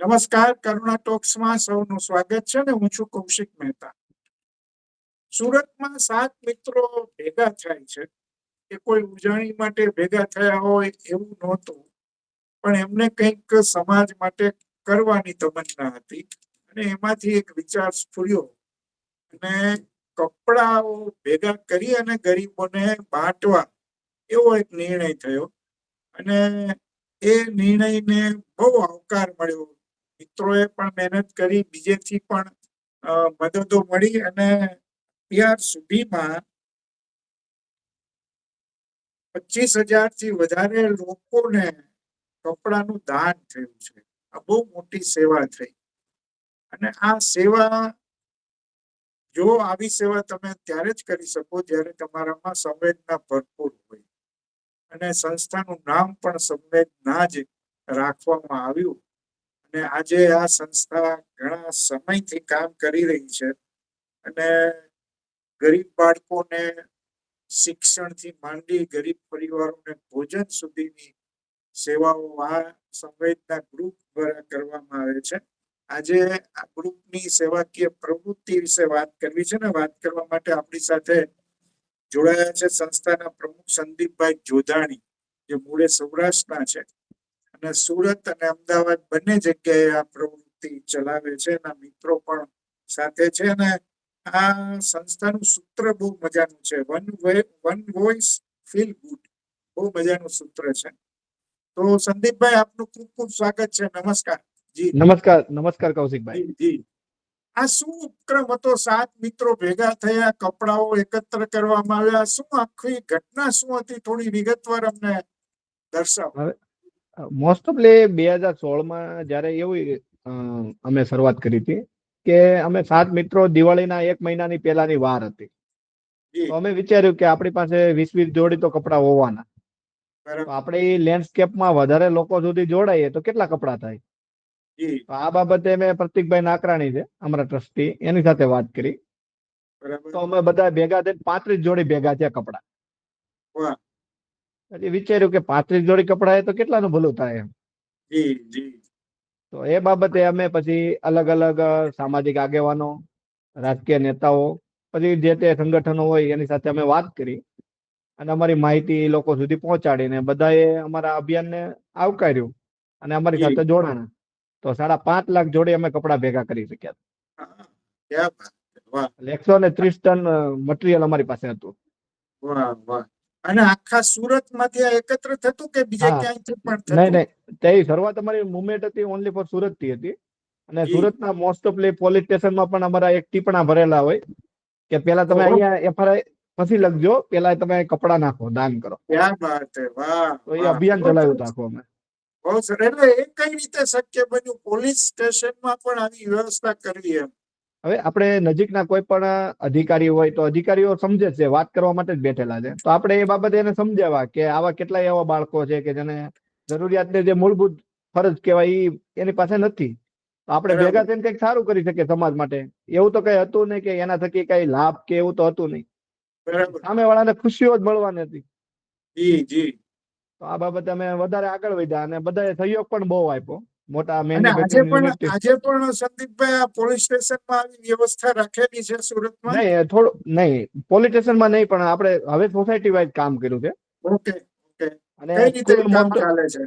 નમસ્કાર, કરુણા ટોક્સમાં સૌનું સ્વાગત છે ને હું છું કૌશિક મહેતા. સુરતમાં સાત મિત્રો ભેગા થાય છે એ કોઈ ઉજાણી માટે ભેગા થયા હોય એવું નહોતું, પણ એમને કંઈક સમાજ માટે કરવાની તમન્ના હતી અને એમાંથી એક વિચાર સ્ફુર્યો અને કપડાઓ ભેગા કરી અને ગરીબોને બાંટવા એવો એક નિર્ણય થયો અને એ નિર્ણયને બહુ આવકાર મળ્યો મિત્રોએ પણ મહેનત કરી, બીજેથી પણ મદદો મળી અને અત્યાર સુધીમાં પચીસ હજારથી વધારે લોકોને કપડાનું દાન થયું છે. આ બહુ મોટી સેવા થઈ. અને આ સેવા, જો આવી સેવા તમે ત્યારે જ કરી શકો જ્યારે તમારામાં સંવેદના ભરપૂર હોય. અને સંસ્થાનું નામ પણ સંવેદના જ રાખવામાં આવ્યું. અને આજે આ સંસ્થા ઘણા સમયથી કામ કરી રહી છે અને ગરીબ બાળકોને શિક્ષણથી માંડી ગરીબ પરિવારોને ભોજન સુધીની સેવાઓ આ સંવેદના ગ્રુપ દ્વારા કરવામાં આવે છે. આજે આ ગ્રુપની સેવાકીય પ્રવૃત્તિ વિશે વાત કરવી છે ને વાત કરવા માટે આપણી સાથે જોડાયા છે સંસ્થાના પ્રમુખ સંદીપભાઈ જોધાણી, જે મૂળે સૌરાષ્ટ્રના છે. અને સુરત અને અમદાવાદ બંને જગ્યાએ આ પ્રવૃત્તિ ચલાવે છે એના મિત્રો પણ સાથે છે અને આ સંસ્થાનું સૂત્ર બહુ મજાનું છે. One one voice feel good બહુ મજાનું સૂત્ર છે. તો સંદીપભાઈ આપનું ખૂબ ખૂબ સ્વાગત છે. નમસ્કાર. જી. નમસ્કાર નમસ્કાર કૌશિકભાઈ. જી જી. આ શું ઉપક્રમ હતો? સાત મિત્રો ભેગા થયા કપડાઓ એકત્ર કરવામાં આવ્યા. શું આખી ઘટના શું હતી? થોડી વિગતવાર અમને દર્શાવો. મોસ્ટ ઓફલી બે હજાર સોળમાં જ્યારે એવું અમે શરૂઆત કરી હતી કે અમે સાત મિત્રો દિવાળીના એક મહિનાની પહેલાની વાર હતી. તો અમે વિચાર્યું કે આપણી પાસે વીસ વીસ જોડી તો કપડા હોવાના. તો આપણે લેન્ડસ્કેપમાં વધારે લોકો સુધી જોડાઈએ તો કેટલા કપડા થાય? તો આ બાબતે મેં પ્રતિકભાઈ નાકરાણી છે અમારા ટ્રસ્ટી એની સાથે વાત કરી. તો અમે બધા ભેગા થઈને પાંત્રીસ જોડી ભેગા થયા કપડા. પછી વિચાર્યું કે પાંત્રીસ જોડી કપડા તો કેટલાનું ભલું થાય એમ. જી જી. તો એ બાબતે અમે પછી અલગ અલગ સામાજિક આગેવાનો રાજકીય નેતાઓ પછી જે તે સંગઠનો હોય એની સાથે અમે વાત કરી. અને અમારી માહિતી એ લોકો સુધી પહોંચાડીને બધાએ અમારા અભિયાનને આવકાર્યું અને અમારી સાથે જોડાણા. તો સાડા પાંચ લાખ જોડે અમે કપડા ભેગા કરી શક્યા. એટલે એકસો ને ત્રીસ ટન મટીરિયલ અમારી પાસે હતું. વાહ વાહ. અને આખા સુરતમાંથી આ એકત્ર થતું કે બીજે ક્યાંય પણ નહીં થતું? નહીં. તે શરૂઆત અમારી મુવમેન્ટ હતી ઓનલી ફોર સુરતથી હતી. અને. સુરતના મોસ્ટ ઓફલી પોલીસ સ્ટેશનમાં પણ અમારા એક ટીપણા ભરેલા હોય કે પેલા તમે. અહીંયા એફઆરઆઈ પછી લખજો પેલા તમે કપડા નાખો દાન કરો. ક્યાં વાત છે વાહ તો એ અભિયાન ચલાવ્યું. હતું આખું અમે. બહુ એટલે એ કઈ રીતે શક્ય બન્યું? પોલીસ સ્ટેશનમાં પણ આવી વ્યવસ્થા કરવી એમ? હવે આપણે નજીકના કોઈ પણ અધિકારી હોય તો અધિકારીઓ સમજે છે વાત કરવા માટે જ બેઠેલા છે. તો આપણે એ બાબતે એને સમજાવવા કે આવા કેટલાય એવા બાળકો છે કે જેને જરૂરિયાતને જે મૂળભૂત ફરજ કહેવાય એની પાસે નથી. તો આપણે ભેગા થઈને કંઈક સારું કરી શકીએ સમાજ માટે. એવું તો કઈ હતું નહીં કે એના થકી કઈ લાભ કે એવું તો હતું નહીં. સામે વાળાને ખુશીઓ જ મળવાની હતી. જી જી. તો આ બાબતે અમે વધારે આગળ વધ્યા અને બધાએ સહયોગ પણ બહુ આપ્યો. મોટા આજે પણ આજે પણ સંદીપભાઈ આ પોલીસ સ્ટેશનમાં આવી વ્યવસ્થા રાખેલી છે સુરતમાં? નહીં થોડું નહીં પોલીસ સ્ટેશનમાં નહીં પણ આપણે હવે સોસાયટી વાઇઝ કામ કર્યું છે. Okay okay. અને કઈ રીતે કામ ચાલે છે?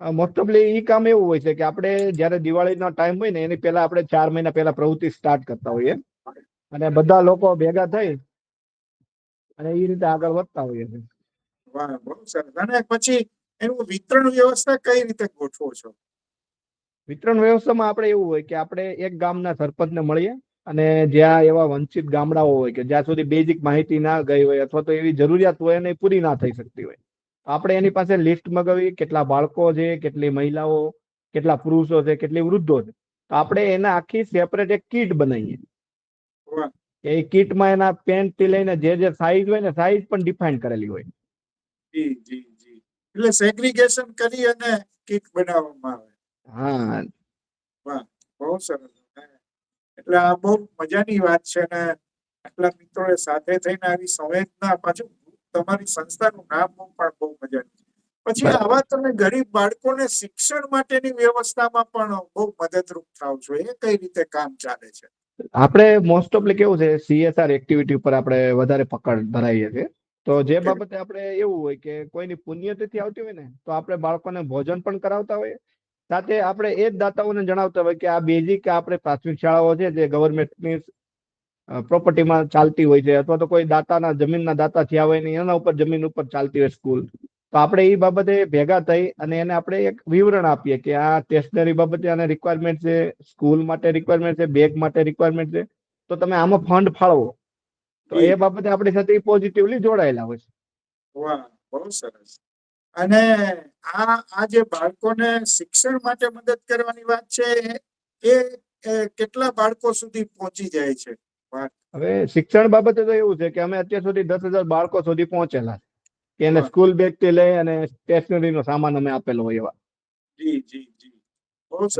મોસ્ટ ઓફલી ઈ કામ એવું હોય છે કે આપણે જયારે દિવાળીનો ટાઈમ હોય ને એની પહેલા આપણે ચાર મહિના પહેલા પ્રવૃત્તિ સ્ટાર્ટ કરતા હોઈએ. અને બધા લોકો ભેગા થઈ અને એ રીતે આગળ વધતા હોઈએ છીએ. વાહ બહુ સરસ. અને પછી એનું વિતરણ વ્યવસ્થા કઈ રીતે ગોઠવો છો? વિતરણ વ્યવસ્થામાં આપણે એવું હોય કે આપણે એક ગામના સરપંચને મળીએ અને જ્યાં એવા વંચિત ગામડાઓ હોય કે જ્યાં સુધી બેઝિક માહિતી ના ગઈ હોય અથવા તો એવી જરૂરિયાત હોય અને પૂરી ના થઈ શકતી હોય. આપણે એની પાસે લિસ્ટ મગાવી, કેટલા બાળકો છે, કેટલી મહિલાઓ, કેટલા પુરુષો છે, કેટલી વૃદ્ધો છે. તો આપણે એના આખી સેપરેટ એક કીટ બનાવીએ. એ કીટમાં એના પેન્ટથી લઈને જે જે સાઈઝ હોય ને સાઈઝ પણ ડિફાઇન કરેલી હોય. જી જી જી. એટલે સેગ્રીગેશન કરી અને કીટ બનાવવામાં આવે. હા. બહુ સરસ. એટલે આ બહુ મજાની વાત છે ને. આટલા મિત્રોએ સાથે થઈને આવી સંવેદના પાછું તમારી સંસ્થાનું નામ પણ બહુ મજાનું પછી આવા તમે ગરીબ બાળકોને શિક્ષણ માટેની વ્યવસ્થામાં પણ બહુ મદદરૂપ થાવ છો. એ કઈ રીતે કામ ચાલે છે? આપણે મોસ્ટ ઓફલી કેવું છે સીએસઆર એક્ટિવિટી ઉપર આપણે વધારે પકડ ધરાઈએ છીએ. તો જે બાબતે આપણે એવું હોય કે કોઈની પુણ્યતિથિ આવતી હોય ને તો આપણે બાળકોને ભોજન પણ કરાવતા હોઈએ. સાથે આપણે એ જ દાતાઓને જણાવતા હોય કે આ બેઝિક આપણે પ્રાથમિક શાળાઓ છે જે ગવર્મેન્ટની પ્રોપર્ટીમાં ચાલતી હોય છે અથવા તો કોઈ દાતાના જમીનના દાતા થયા હોય ને એના ઉપર જમીન ઉપર ચાલતી હોય સ્કૂલ. તો આપણે એ બાબતે ભેગા થઈ અને એને આપણે એક વિવરણ આપીએ કે આ સ્ટેશનરી બાબતે આને રિક્વાયરમેન્ટ છે સ્કૂલ માટે રિક્વાયરમેન્ટ છે બેગ માટે રિક્વાયરમેન્ટ છે. તો તમે આમાં ફંડ ફાળવો. તો એ બાબતે આપણી સાથે પોઝિટિવલી જોડાયેલા હોય છે. વાહ બહુ સરસ. અને આ આ જે બાળકોને શિક્ષણ માટે મદદ કરવાની વાત છે એ કેટલા બાળકો સુધી પહોંચી જાય છે? હવે શિક્ષણ બાબતે તો એવું છે કે અમે અત્યાર સુધી દસ હજાર બાળકો સુધી પહોંચેલા છે કે એને સ્કૂલ બેગથી લઈ અને સ્ટેશનરી નો સામાન અમે આપેલો હોય એવા. જી જી જી.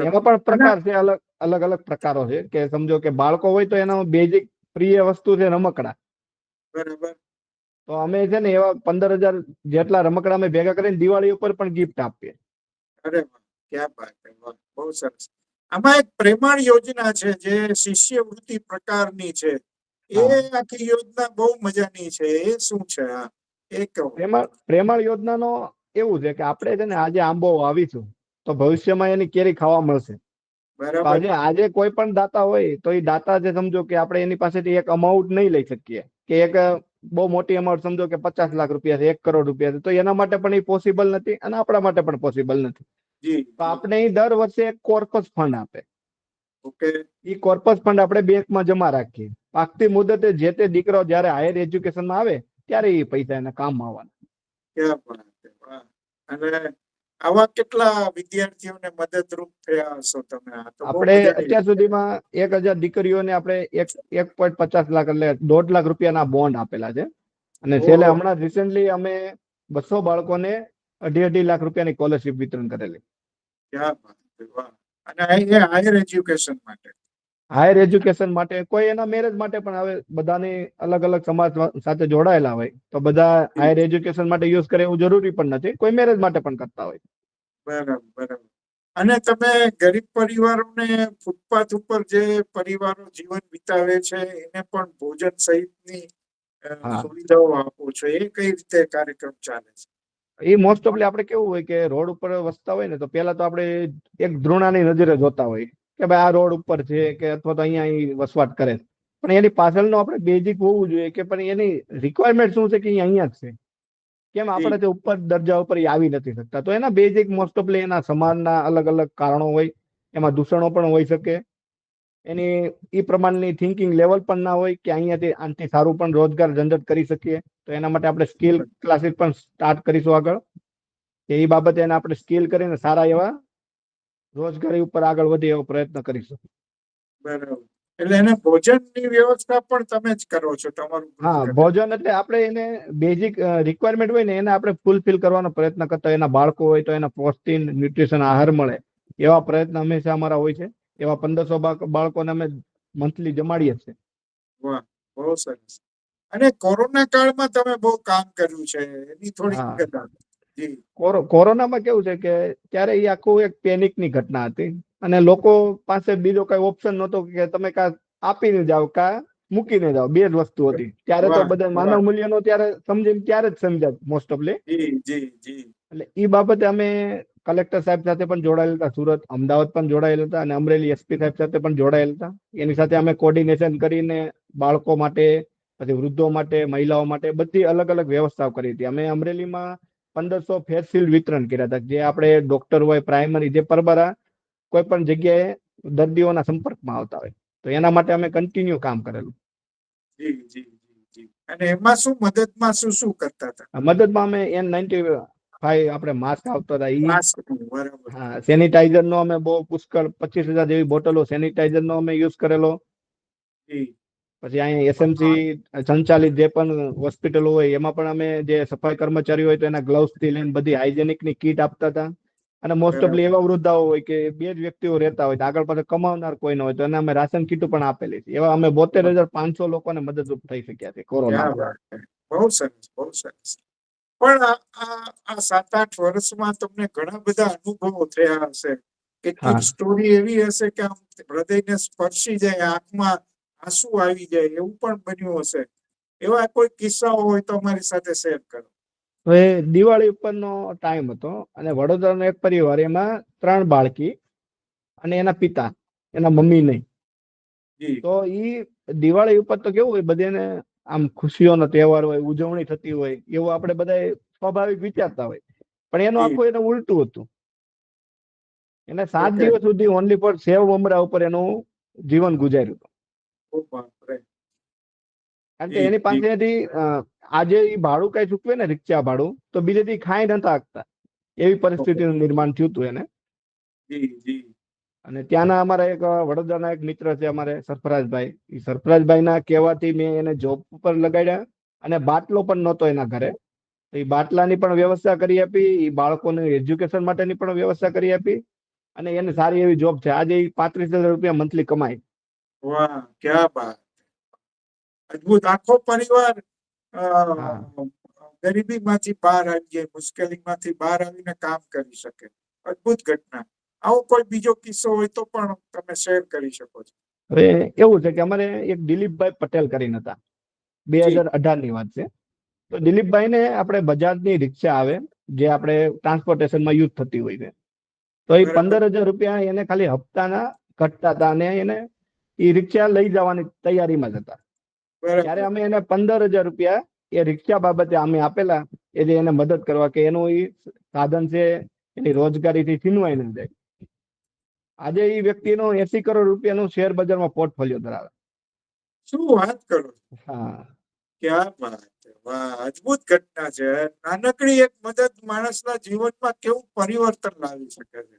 એમાં પણ પ્રકાર છે અલગ અલગ અલગ પ્રકારો છે કે સમજો કે બાળકો હોય તો એનો બેઝિક પ્રિય વસ્તુ છે રમકડા. બરાબર. તો અમે છે ને એવા પંદર હજાર જેટલા રમકડા અમે ભેગા કરીને દિવાળી ઉપર પણ ગિફ્ટ આપીએ. અરે ક્યાં બહુ સરસ. આમાં એક પ્રેમાળ યોજના છે જે શિષ્યવૃત્તિ પ્રકારની છે. એ આખી યોજના બહુ મજાની છે એ શું છે? આ પ્રેમાળ પ્રેમાળ યોજનાનો એવું છે કે આપણે છે ને આજે આંબો વાવીશું તો ભવિષ્યમાં એની કેરી ખાવા મળશે. બરાબર. આજે આજે કોઈ પણ દાતા હોય તો એ દાતા જે સમજો કે આપણે એની પાસેથી એક અમાઉન્ટ નહીં લઈ શકીએ કે એક બહુ મોટી અમાઉન્ટ સમજો કે પચાસ લાખ રૂપિયા છે એક કરોડ રૂપિયા છે તો એના માટે પણ એ પોસિબલ નથી અને આપણા માટે પણ પોસિબલ નથી. તો આપણે દર વર્ષે એક કોર્પસ ફંડ આપે. ઓકે. ઈ કોર્પસ ફંડ આપણે બેંકમાં જમા રાખીએ. પાકતી મુદતે જે તે દીકરો જ્યારે હાયર એજ્યુકેશનમાં આવે ત્યારે એ પૈસા એના કામમાં આવવાના. અને આવા કેટલા વિદ્યાર્થીઓને મદદરૂપ થયા હશો તમે? આપણે અત્યાર સુધીમાં એક હજાર દીકરીઓને આપણે એક એક પોઈન્ટ પચાસ લાખ એટલે દોઢ લાખ રૂપિયાના બોન્ડ આપેલા છે. અને છેલ્લે હમણાં રિસેન્ટલી અમે બસો બાળકોને અઢી અઢી લાખ રૂપિયાની સ્કોલરશીપ વિતરણ કરેલી. અને એ હાયર એજ્યુકેશન માટે. હાયર એજ્યુકેશન માટે કોઈ એના મેરેજ માટે પણ હવે બધાની અલગ અલગ સમાજ સાથે જોડાયેલા હોય. તો બધા હાયર એજ્યુકેશન માટે યુઝ કરે એવું જરૂરી પણ નથી. કોઈ મેરેજ માટે પણ કરતા હોય. બરાબર બરાબર. અને તમે ગરીબ પરિવારોને ફૂટપાથ ઉપર જે પરિવારો જીવન વિતાવે છે એને પણ ભોજન સહિતની સુવિધાઓ આપો છો. એ કઈ રીતે કાર્યક્રમ ચાલે છે? એ મોસ્ટ ઓફલી આપણે કેવું હોય કે રોડ ઉપર વસતા હોય ને તો પેલા તો આપણે એક ધૃણાની નજરે જોતા હોય. કે ભાઈ આ રોડ ઉપર છે કે અથવા તો અહીંયા અહીં વસવાટ કરે. છે. પણ એની પાછળનું આપણે બેઝિક હોવું જોઈએ કે પણ એની રિક્વાયરમેન્ટ શું છે કે અહીંયા જ છે. કેમ આપણે તે ઉપર દરજા ઉપર આવી નથી શકતા. તો એના બેઝિક મોસ્ટ ઓફલી એના સમાજના અલગ અલગ કારણો હોય એમાં દૂષણો પણ હોઈ શકે. એની એ પ્રમાણની થિંકિંગ લેવલ પણ ના હોય કે અહીંયાથી આનાથી સારું પણ રોજગાર જનરેટ કરી શકીએ. તો એના માટે આપણે સ્કિલ ક્લાસીસ પણ સ્ટાર્ટ કરીશું આગળ. કે એ બાબતે એને આપણે સ્કિલ કરીને સારા એવા રોજગારી ઉપર આગળ વધે એવો પ્રયત્ન કરીશું બરાબર. એટલે એને ભોજનની વ્યવસ્થા પણ તમે જ કરો છો તમારું હા ભોજન એટલે આપણે એને બેઝિક રિક્વાયરમેન્ટ હોય ને એને આપણે ફૂલફિલ કરવાનો પ્રયત્ન કરતા એના બાળકો હોય તો એના પ્રોટીન ન્યુટ્રિશન આહાર મળે. એવા પ્રયત્ન હંમેશા અમારા હોય છે. એવા પંદરસો બાળકોને અમે મંથલી જમાડીએ છીએ. વાહ બહુ સરસ. અને કોરોના કાળમાં તમે બહુ કામ કર્યું છે. એની થોડી કોરોનામાં કેવું છે કે ત્યારે એ આખું એક પેનિકની ઘટના હતી અને લોકો પાસે બીજો કઈ ઓપ્શન નતો કે તમે કા આપીને જાઓ કા મૂકીને જાઓ બે જ વસ્તુ હતી. ત્યારે તો બધા. માનવ મૂલ્યનો ત્યારે સમજીને ત્યારે જ સમજાય મોસ્ટ ઓફલી એટલે એ બાબતે અમે કલેક્ટર સાહેબ સાથે પણ જોડાયેલા હતા સુરત અમદાવાદ પણ જોડાયેલા હતા અને અમરેલી એસપી સાહેબ સાથે પણ જોડાયેલા હતા. એની સાથે અમે કોર્ડિનેશન કરીને બાળકો માટે પછી વૃદ્ધો માટે મહિલાઓ માટે બધી અલગ અલગ વ્યવસ્થાઓ કરી હતી. અમે અમરેલીમાં પંદરસો ફેસ વિતરણ કર્યા હતા જે આપણે ડોક્ટર હોય પ્રાઇમરી જે પરબરા કોઈ પણ જગ્યાએ દર્દીઓના સંપર્કમાં આવતા હોય. તો એના માટે અમે કન્ટિન્યુ કામ કરેલું. જી જી જી જી. અને એમાં શું મદદમાં શું શું કરતા હતા? મદદમાં અમે એન નાઇન્ટી ફાઈવ આપણે માસ્ક આવતા હતા ઈ માસ્ક બરાબર. હા સેનિટાઈઝર નો અમે બહુ પુષ્કળ પચીસ હજાર જેવી બોટલો સેનિટાઈઝર નો અમે યુઝ કરેલો. પછી અહીંયા એસએમસી સંચાલિત જે પણ હોસ્પિટલો હોય એમાં પણ અમે જે સફાઈ કર્મચારી હોય તો એના ગ્લવ્સથી લઈને બધી હાઇજેનિકની કીટ આપતા હતા. અને મોસ્ટ ઓફલી એવા વૃદ્ધાઓ હોય કે બે જ વ્યક્તિઓ રહેતા હોય આગળ પાછળ કમાવનાર કોઈ ન હોય તો એને અમે રાશન કીટ પણ આપેલી છે. એવા અમે બોતેર હજાર પાંચસો લોકોને મદદરૂપ થઈ શક્યા છે કોરોના બહુ સરસ બહુ સરસ. પણ આ સાત આઠ વર્ષમાં તમને ઘણા બધા અનુભવો થયા હશે. કેટલીક સ્ટોરી એવી હશે કે આમ હૃદયને સ્પર્શી જાય આંખમાં આંસુ આવી જાય એવું પણ બન્યું હશે. એવા કોઈ કિસ્સાઓ હોય તો અમારી સાથે શેર કરો. હવે દિવાળી ઉપરનો ટાઈમ હતો અને વડોદરાનો એક પરિવાર એમાં ત્રણ બાળકી અને એના પિતા એના મમ્મી નહીં. તો ઈ દિવાળી ઉપર તો કેવું હોય બધાને આમ ખુશીઓનો તહેવાર હોય ઉજવણી થતી હોય એવું આપણે બધા સ્વાભાવિક વિચારતા હોય. પણ એનું આખું એને ઉલટું હતું. એને સાત દિવસ સુધી ઓનલી ફોર સેવ મમરા ઉપર એનું જીવન ગુજાર્યું હતું. કારણ કે એની પાસેથી આજે એ ભાડું કઈ ચૂકવે ને રિક્ષા ભાડું તો બીજેથી ખાઈ નતા આગતા એવી પરિસ્થિતિનું નિર્માણ થયું હતું એને. જી જી. અને ત્યાંના અમારા એક વડોદરાના એક મિત્ર છે અમારે સરફરાજભાઈ. એ સરફરાજભાઈના કહેવાથી મેં એને જોબ પર લગાડ્યા અને બાટલો પણ નહોતો એના ઘરે. તો એ બાટલાની પણ વ્યવસ્થા કરી આપી એ બાળકોને એજ્યુકેશન માટેની પણ વ્યવસ્થા કરી આપી અને એને સારી એવી જોબ છે. આજે એ પાંત્રીસ હજાર રૂપિયા મંથલી કમાય વાહ ક્યાં બાત. અદભુત. આખો પરિવાર. ગરીબીમાંથી બહાર આવીએ મુશ્કેલીમાંથી બહાર આવીને કામ કરી શકે. અદભુત ઘટના. આવો કોઈ બીજો કિસ્સો હોય તો પણ તમે શેર કરી શકો છો. હવે એવું છે કે અમારે એક દિલીપભાઈ પટેલ કરીને હતા. બે હાજર અઢારની વાત છે. તો દિલીપભાઈને આપણે બજાજની રિક્ષા આવે જે આપણે ટ્રાન્સપોર્ટેશનમાં યુઝ થતી હોય છે. તો એ પંદર હજાર રૂપિયા એને ખાલી હપ્તાના ઘટતા હતા અને એને એ રિક્ષા લઈ જવાની તૈયારીમાં જ હતા. ત્યારે અમે એને પંદર હજાર રૂપિયા એ રિક્ષા બાબતે અમે આપેલા એ જે એને મદદ કરવા કે એનું એ સાધન છે એની રોજગારીથી છીનવાઈ ન જાય. આજે એ વ્યક્તિનો એસી કરોડ રૂપિયાનું શેર બજારમાં પોર્ટફોલિયો ધરાવે. શું વાત કરો હા. ક્યાં વાત વાહ અદ્ભુત ઘટના છે. નાનકડી એક મદદ માણસના જીવનમાં કેવું પરિવર્તન લાવી શકે છે.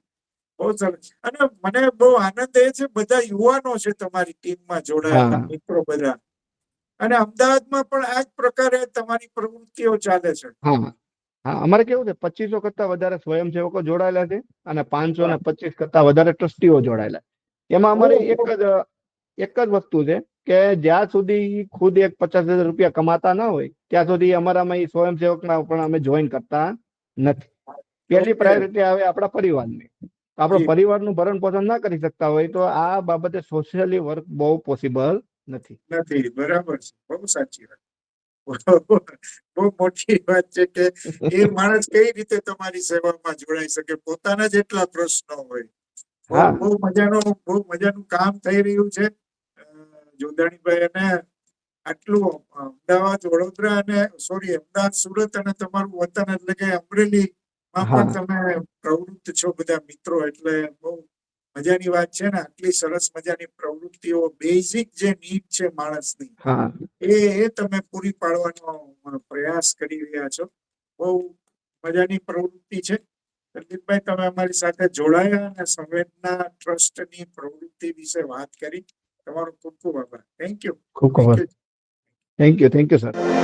બહુ સરસ. અને મને બહુ આનંદ એ છે બધા યુવાનો છે તમારી ટીમમાં જોડાયેલા મિત્રો બધા. અને અમદાવાદમાં પણ આ જ પ્રકારે તમારી પ્રવૃત્તિઓ ચાલે છે. હા. અમારે કેવું છે પચીસો કરતા વધારે સ્વયંસેવકો જોડાયેલા છે અને પાંચસો ને પચીસ કરતા વધારે ટ્રસ્ટીઓ જોડાયેલા. એમાં અમારે એક જ એક જ વસ્તુ છે કે જ્યાં સુધી ખુદ એક પચાસ હજાર રૂપિયા કમાતા ના હોય ત્યાં સુધી અમારામાં એ સ્વયંસેવકમાં પણ અમે જોઈન કરતા નથી. પહેલી પ્રાયોરિટી આવે આપણા પરિવારની. આપણો પરિવારનું ભરણ પોષણ ના કરી શકતા હોય તો આ બાબતે સોશિયલી વર્ક બહુ પોસિબલ નથી. નથી બરાબર છે બહુ સાચી વાત. બહુ મોટી વાત છે કે એ માણસ કઈ રીતે તમારી સેવામાં જોડાઈ શકે પોતાના જ એટલા પ્રશ્નો હોય. બહુ મજાનું બહુ મજાનું કામ થઈ રહ્યું છે. જોધાણીભાઈ અને આટલું અમદાવાદ વડોદરા અને સોરી અમદાવાદ સુરત અને તમારું વતન એટલે કે અમરેલી. પણ તમે પ્રવૃત્ત છો બધા મિત્રો એટલે બહુ મજાની વાત છે ને. આટલી સરસ મજાની પ્રવૃત્તિઓ બેઝિક જે નીડ છે માણસની એ એ તમે પૂરી પાડવાનો પ્રયાસ કરી રહ્યા છો. બહુ મજાની પ્રવૃત્તિ છે. સંદીપભાઈ તમે અમારી સાથે જોડાયા અને સંવેદના ટ્રસ્ટની પ્રવૃત્તિ વિશે વાત કરી. તમારો ખૂબ ખૂબ આભાર. થેન્ક યુ ખૂબ ખૂબ thank you thank you sir